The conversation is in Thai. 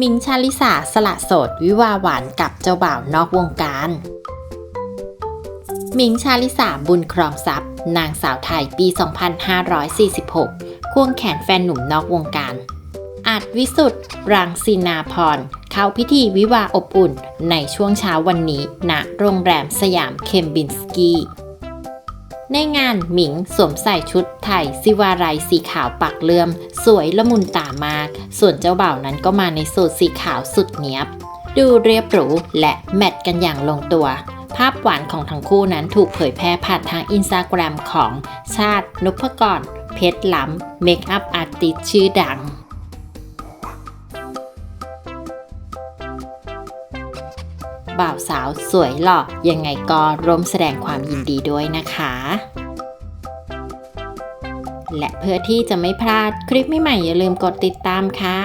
มิงชาลิสาสละโสด วิวาหวานกับเจ้าบ่าวนอกวงการ มิงชาลิสาบุญครองทรัพย์ นางสาวไทยปี 2546 ควงแขนแฟนหนุ่มนอกวงการ อาจวิสุทธ์รังสีนาพร เข้าพิธีวิวาอบอุ่นในช่วงเช้าวันนี้ณโรงแรมสยามเคมบินสกี ในงานหมิงสวมใส่ชุดไทยซิวาไรสีขาวปักเลื่อม สวยละมุนตามาก ส่วนเจ้าบ่าวนั้นก็มาในสูทสีขาวสุดเนี้ยบ ดูเรียบหรูและแมทกันอย่างลงตัว ภาพหวานของทั้งคู่นั้นถูกเผยแพร่ผ่านทางอินสตาแกรมของชาตินุพกรเพชรล้ำเมคอัพอาร์ติสชื่อดัง บ่าวสาวสวยหล่อยังไงก็ร่วมแสดงความยินดีด้วยนะคะและเพื่อที่จะไม่พลาดคลิปใหม่ๆอย่าลืมกดติดตามค่ะ